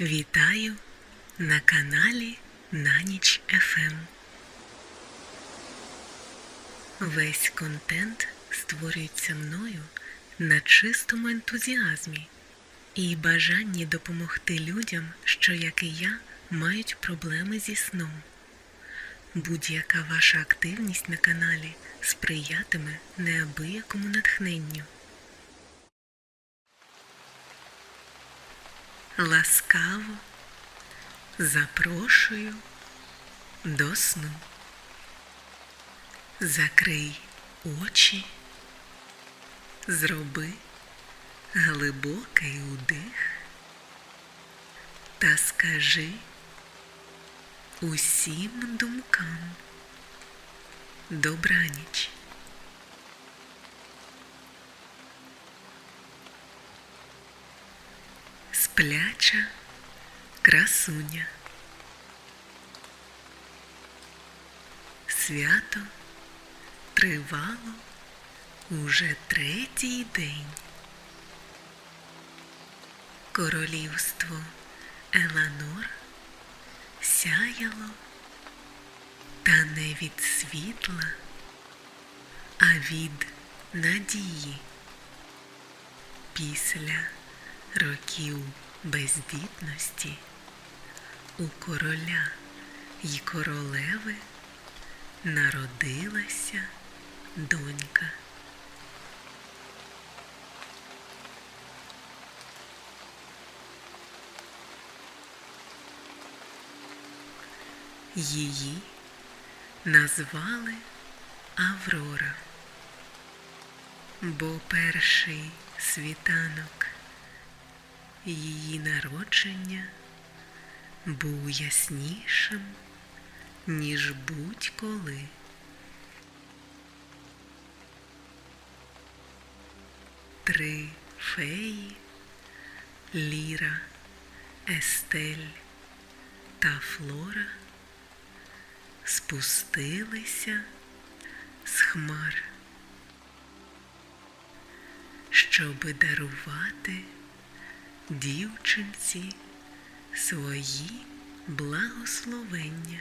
Вітаю на каналі На ніч ФМ. Весь контент створюється мною на чистому ентузіазмі і бажанні допомогти людям, що, як і я, мають проблеми зі сном. Будь-яка ваша активність на каналі сприятиме неабиякому натхненню. Ласкаво запрошую до сну. Закрий очі, зроби глибокий удих та скажи усім думкам добраніч. Спляча красуня. Свято тривало уже третій день. Королівство Еланор сяяло, та не від світла, а від надії. Після років бездітності у короля й королеви народилася донька. Її назвали Аврора, бо перший світанок її народження був яснішим, ніж будь-коли. Три феї Ліра, Естель та Флора спустилися з хмар, щоби дарувати дівчинці свої благословення.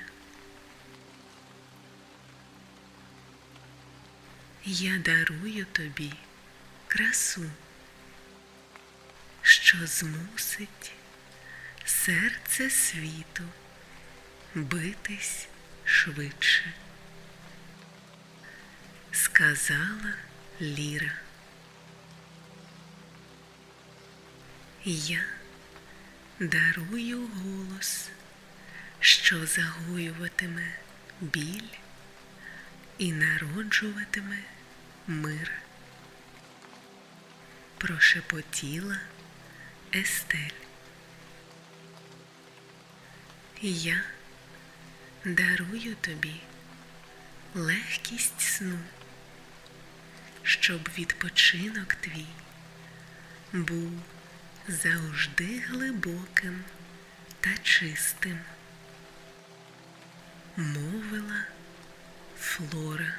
Я дарую тобі красу, що змусить серце світу битись швидше, сказала Ліра. Я дарую голос, що загоюватиме біль і народжуватиме мир. Прошепотіла Естель. Я дарую тобі легкість сну, щоб відпочинок твій був завжди глибоким та чистим, мовила Флора.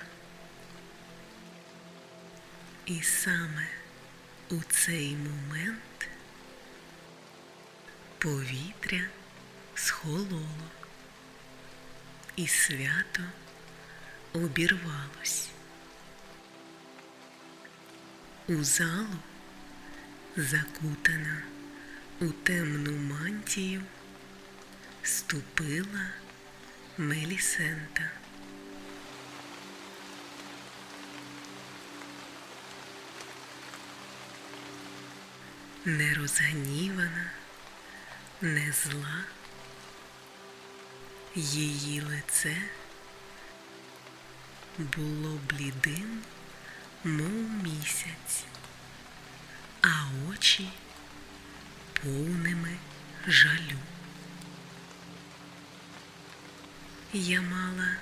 І саме у цей момент повітря схололо, і свято обірвалось. У залу закутана у темну мантію, ступила Мелісента. Не розгнівана, не зла, її лице було блідим, мов місяць а очі повними жалю. Я мала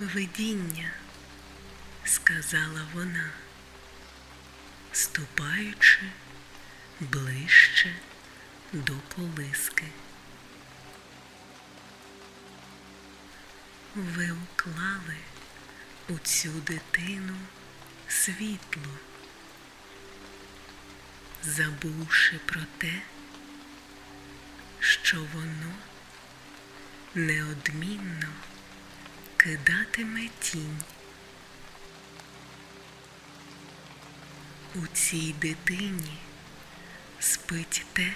видіння, сказала вона, ступаючи ближче до колиски. Ви уклали у цю дитину світло забувши про те, що воно неодмінно кидатиме тінь. У цій дитині спить те,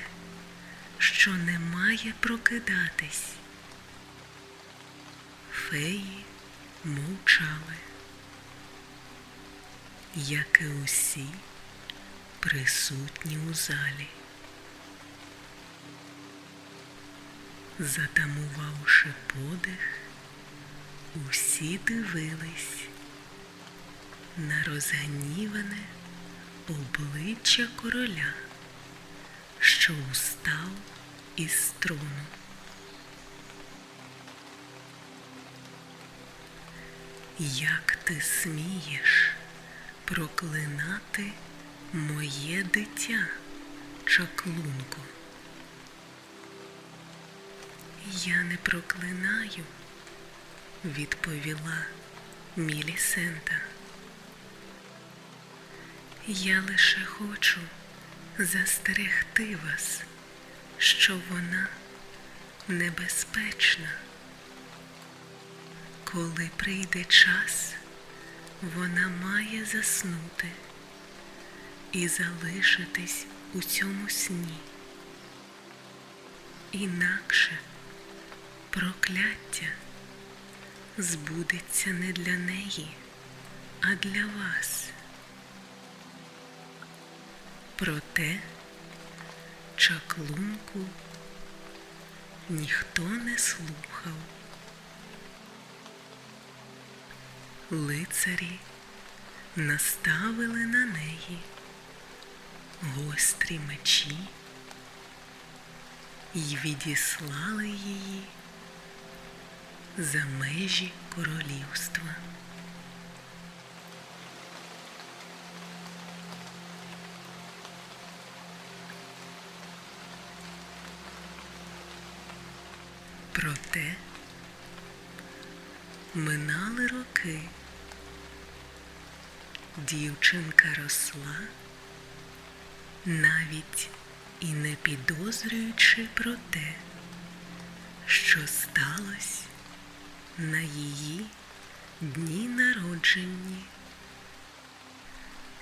що не має прокидатись. Феї мовчали, як і усі присутні у залі. Затамувавши подих, усі дивились на розгніване обличчя короля, що устав із трону. Як ти смієш проклинати моє дитя, чаклунко? Я не проклинаю, відповіла Мілісента. Я лише хочу застерегти вас, що вона небезпечна. Коли прийде час, вона має заснути і залишитись у цьому сні. Інакше прокляття збудеться не для неї, а для вас. Проте чаклунку ніхто не слухав. Лицарі наставили на неї гострі мечі й відіслали її за межі королівства. Проте минали роки. Дівчинка росла, навіть і не підозрюючи про те, що сталося на її дні народженні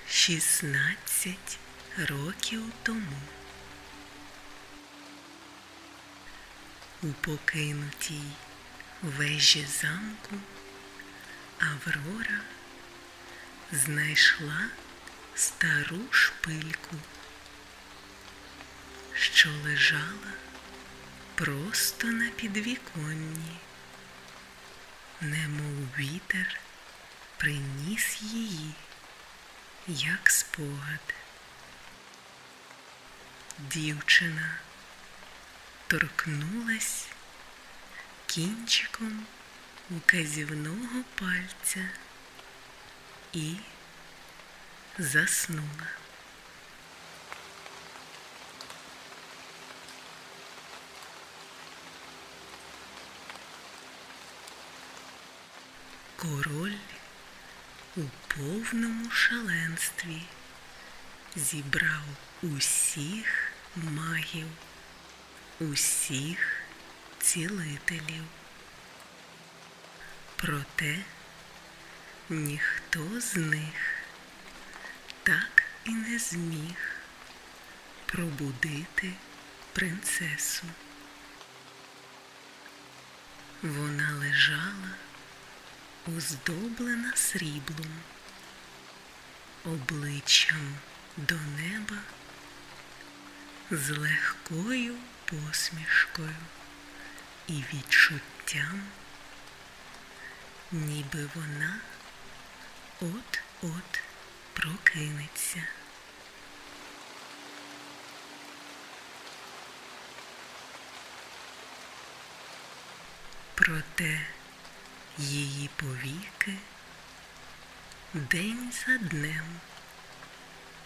16 років тому. У покинутій вежі замку Аврора знайшла стару шпильку, що лежала просто на підвіконні, немов вітер приніс її, як спогад. Дівчина торкнулась кінчиком указівного пальця і заснула. Король у повному шаленстві зібрав усіх магів, усіх цілителів. Проте ніхто з них так і не зміг пробудити принцесу. Вона лежала оздоблена сріблом, обличчям до неба з легкою посмішкою і відчуттям, ніби вона от-от прокинеться. Проте її повіки день за днем,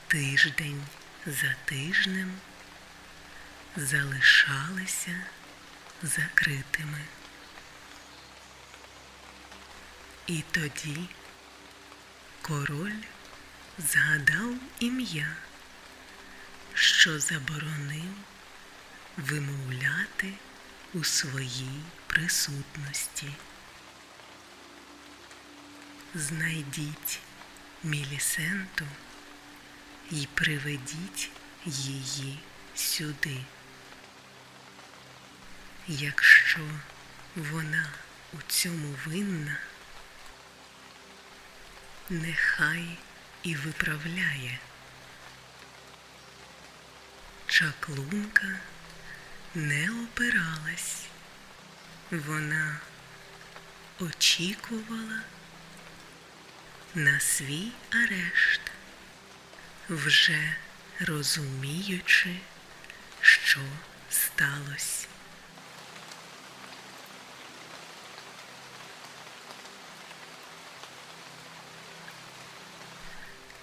тиждень за тижнем залишалися закритими. І тоді король згадав ім'я, що заборонив вимовляти у своїй присутності. Знайдіть Мілісенту і приведіть її сюди. Якщо вона у цьому винна, нехай і виправляє. Чаклунка не опиралась, вона очікувала на свій арешт, вже розуміючи, що сталося.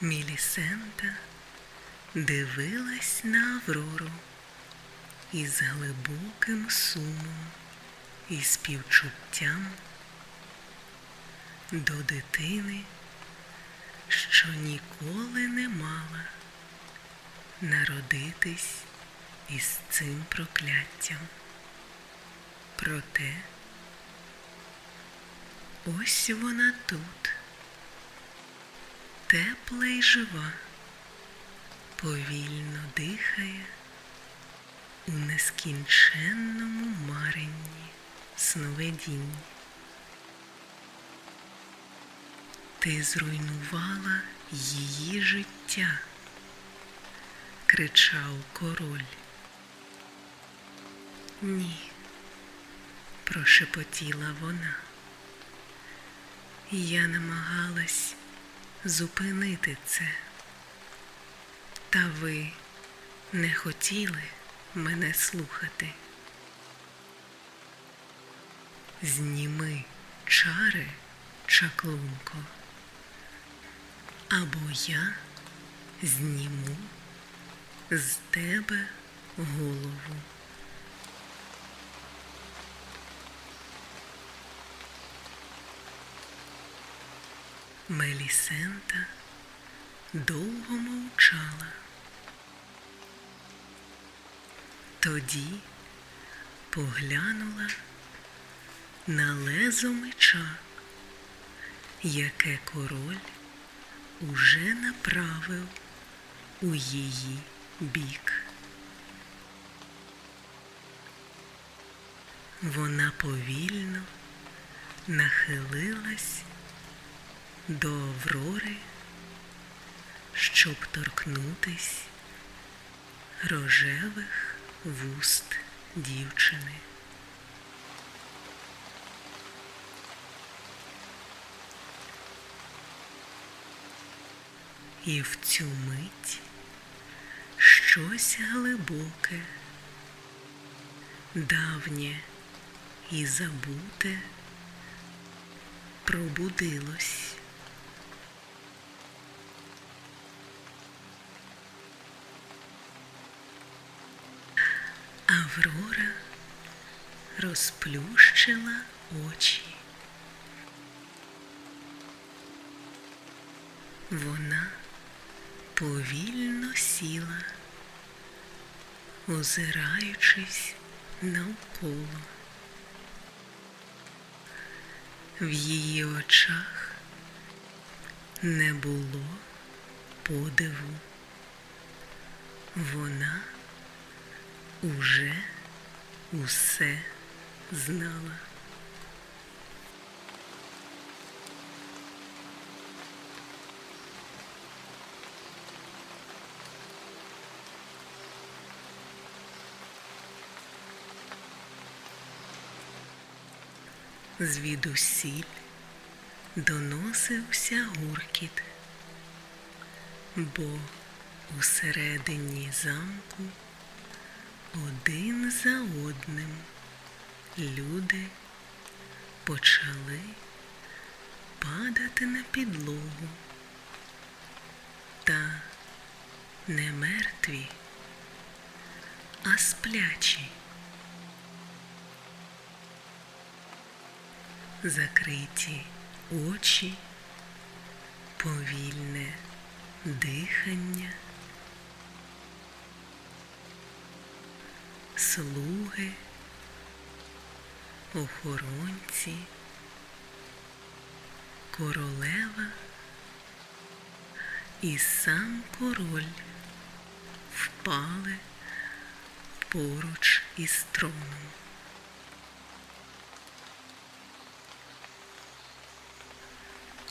Мілісента дивилась на Аврору із глибоким сумом і співчуттям до дитини, що ніколи не мала народитись із цим прокляттям. Проте ось вона тут, тепла й жива, повільно дихає у нескінченному маренні сновидінь. Ти зруйнувала її життя, кричав король. Ні, прошепотіла вона. Я намагалась зупинити це, та ви не хотіли мене слухати. Зніми чари, чаклунко, або я зніму з тебе голову. Мелісента довго мовчала. Тоді поглянула на лезо меча, яке король уже направив у її бік. Вона повільно нахилилась до Аврори, щоб торкнутись рожевих вуст дівчини. І в цю мить щось глибоке, давнє і забуте пробудилось. Аврора розплющила очі. Вона повільно сіла, озираючись навколо. В її очах не було подиву. Вона уже усе знала. Звідусіль доносився гуркіт, бо усередині замку один за одним люди почали падати на підлогу та не мертві, а сплячі. Закриті очі, повільне дихання. слуги, охоронці, королева і сам король впали поруч із троном.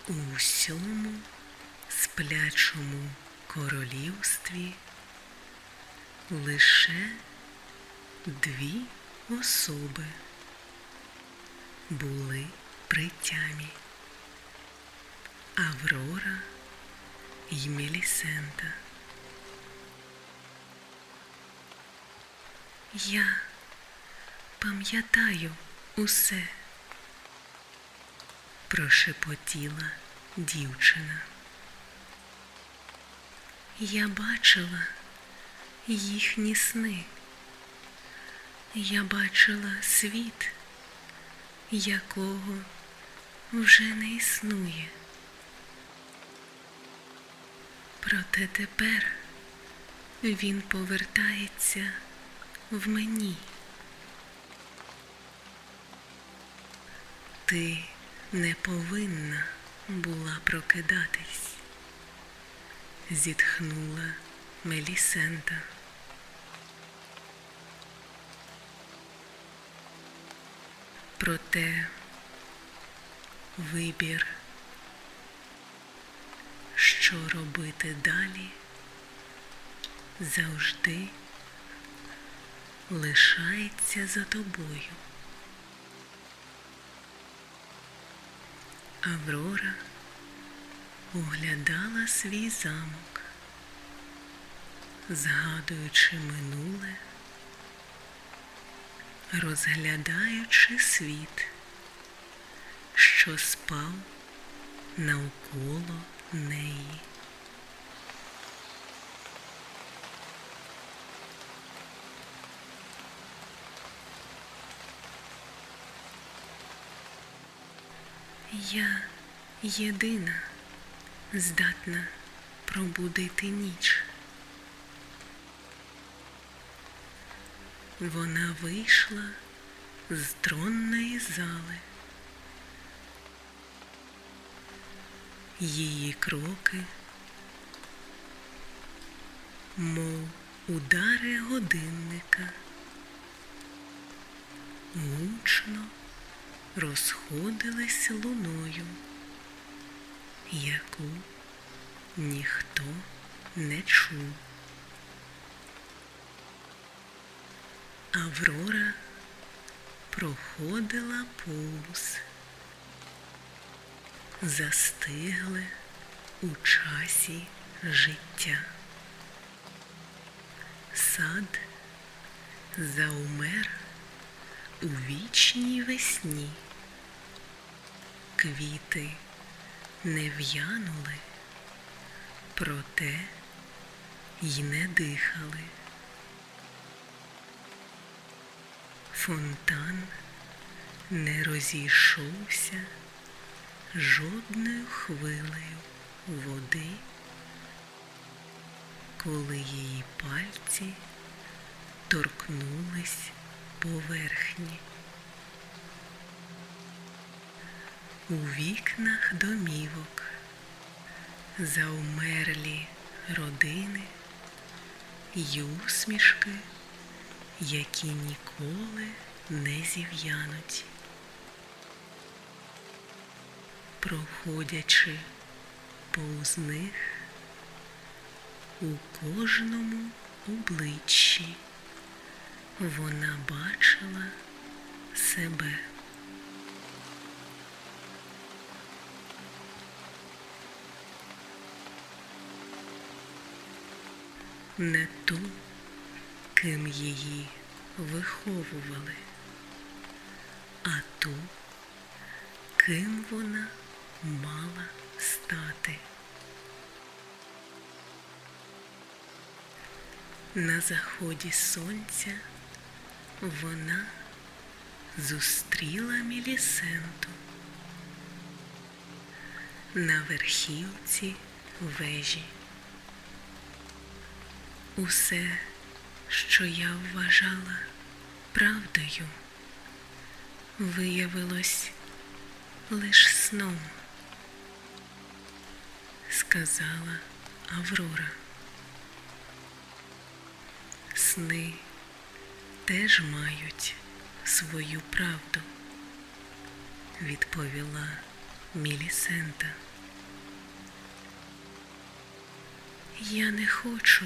У всьому сплячому королівстві лише дві особи були при тямі Аврора і Мелісента. Я пам'ятаю усе, прошепотіла дівчина. Я бачила їхні сни. Я бачила світ, якого вже не існує. Проте тепер він повертається в мені. Ти не повинна була прокидатись, зітхнула Мелісента. Проте вибір, що робити далі, завжди лишається за тобою. Аврора оглядала свій замок, згадуючи минуле, розглядаючи світ, що спав навколо неї. Я єдина здатна пробудити ніч. Вона вийшла з тронної зали. Її кроки, мов удари годинника, гучно розходились луною, яку ніхто не чув. Аврора проходила повз, застигли у часі життя. Сад заумер у вічній весні. Квіти не в'янули, проте й не дихали. Фонтан не розійшовся жодною хвилею води, коли її пальці торкнулись поверхні. У вікнах домівок заумерлі родини й усмішки, які ніколи не зів'януть. Проходячи повз них у кожному обличчі вона бачила себе. Не ту, ким її виховували, а ту, ким вона мала стати. На заході сонця вона зустріла Мілісенту на верхівці вежі. Усе, що я вважала правдою виявилось лиш сном, сказала Аврора. Сни теж мають свою правду, відповіла Мілісента. Я не хочу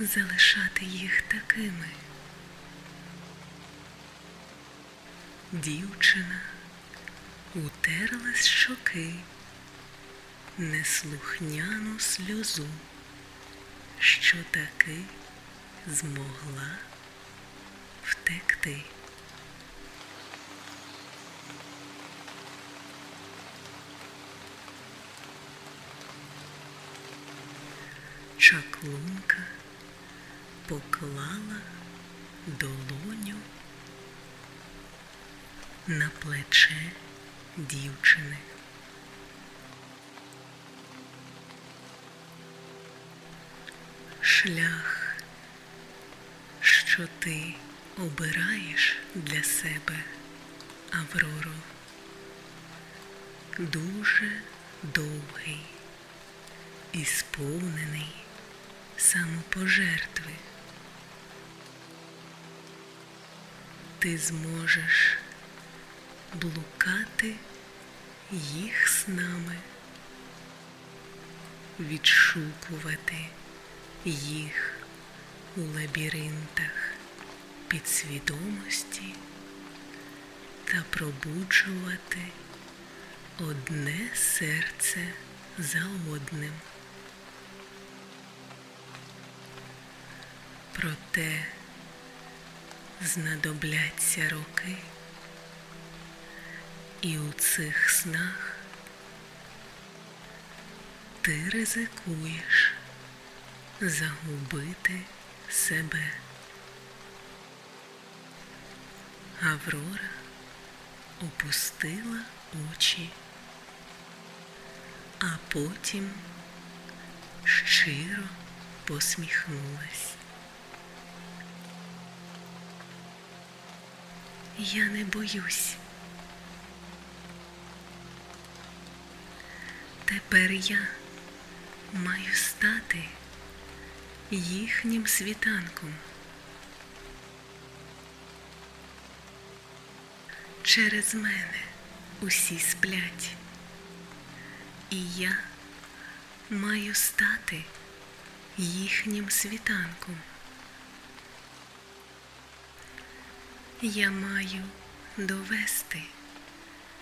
залишати їх такими. Дівчина утерла з щоки неслухняну сльозу, що таки змогла втекти. Чаклунка поклала долоню на плече дівчини. Шлях, що ти обираєш для себе, Авроро, дуже довгий і сповнений самопожертви. Ти зможеш блукати їх снами, відшукувати їх у лабіринтах підсвідомості та пробуджувати одне серце за одним. Проте знадобляться роки, і у цих снах ти ризикуєш загубити себе. Аврора опустила очі, а потім щиро посміхнулась. Я не боюсь. Тепер я маю стати їхнім світанком. Через мене усі сплять, і я маю стати їхнім світанком. Я маю довести,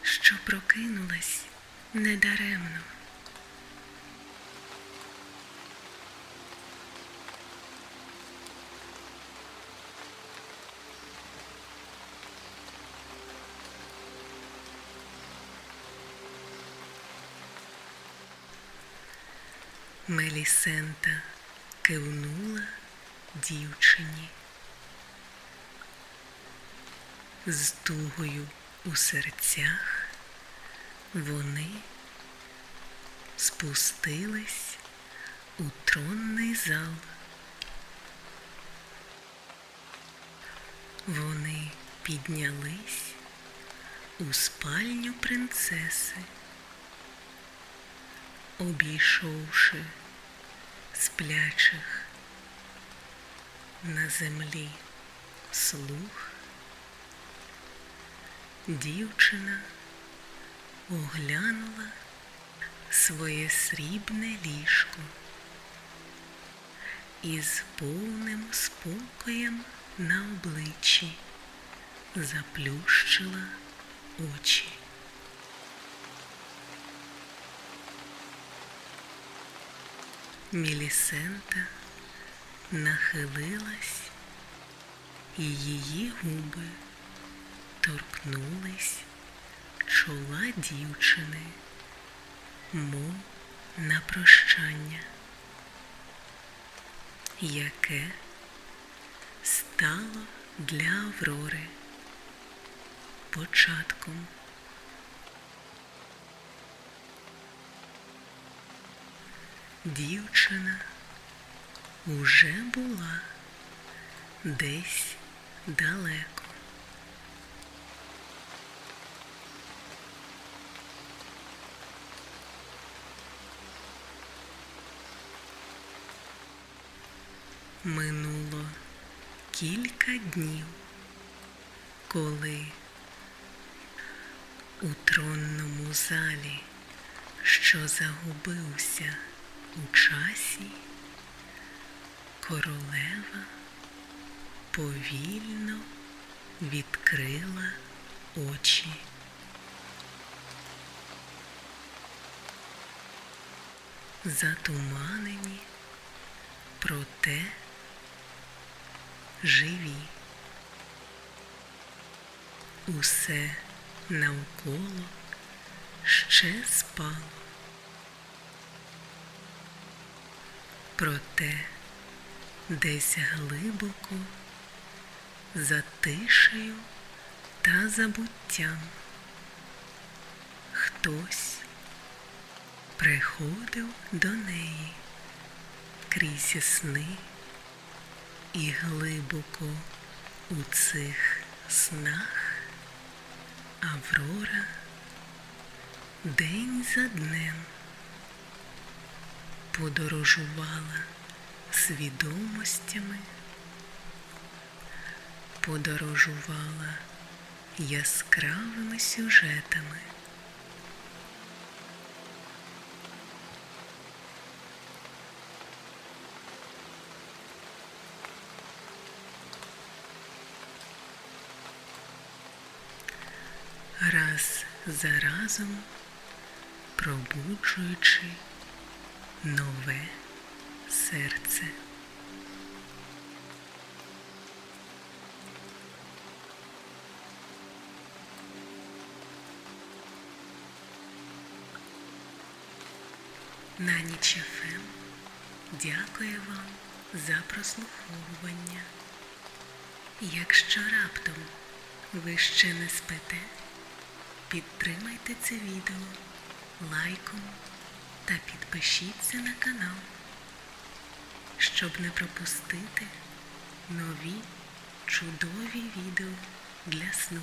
що прокинулась недаремно. Мелісента кивнула дівчині. З тугою у серцях вони спустились у тронний зал. Вони піднялись у спальню принцеси, обійшовши сплячих на землі слух. Дівчина оглянула своє срібне ліжко і з повним спокоєм на обличчі заплющила очі. Мілісента нахилилась, і її губи торкнулись чола дівчини, мов на прощання, яке стало для Аврори початком. Дівчина уже була десь далеко. Минуло кілька днів, коли у тронному залі, що загубився у часі, королева повільно відкрила очі. Затуманені, проте живі. Усе навколо ще спало. Проте десь глибоко за тишею та забуттям хтось приходив до неї крізь сни і глибоко у цих снах Аврора день за днем подорожувала свідомостями, подорожувала яскравими сюжетами. Раз за разом пробуджуючи нове серце. На ніч ФМ дякую вам за прослуховування. Якщо раптом ви ще не спите, підтримайте це відео лайком та підпишіться на канал, щоб не пропустити нові чудові відео для сну.